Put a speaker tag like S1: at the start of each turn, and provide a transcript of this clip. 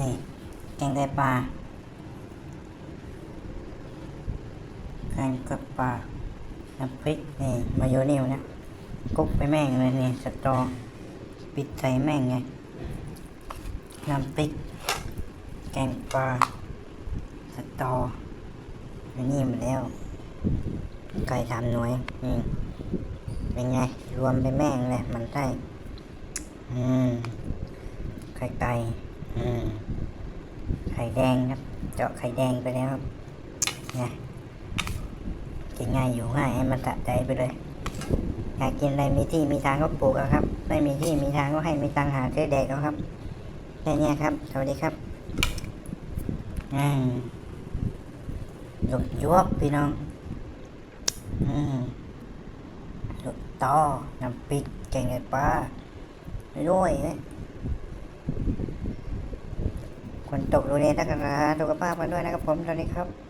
S1: นี่แกงไตปลาแกงกับปลาน้ำพริกนี่มายองเนิวนะกุ๊กไปแม่งเลยนี่สตอปิดใส่แม่งไงน้ำพริกแกงปลาสตออันนี่มาแล้ว ไก่สามหน่วยอืมเป็นไง รวมไปแม่งเลยมันได้อืมไข่ไก่อืม แดงครับ เจาะไข่แดงไปแล้วครับไงกินง่ายอยู่ง่ายให้มันสะใจไปเลยอยากกินอะไรมีที่มีทางก็ปลูกครับ ไม่มีที่มีทางก็ให้มีตังหาซื้อแดกเอาครับแค่นี้ครับ สวัสดีครับอืมหยุดยวบพี่น้องอืมหยุดต่อน้ำพริกแกงไก่ปลาด้วย นะคนตกโรเรียนนักกาสุขภาพกันด้วยนะครับผมตอนนี้ครับ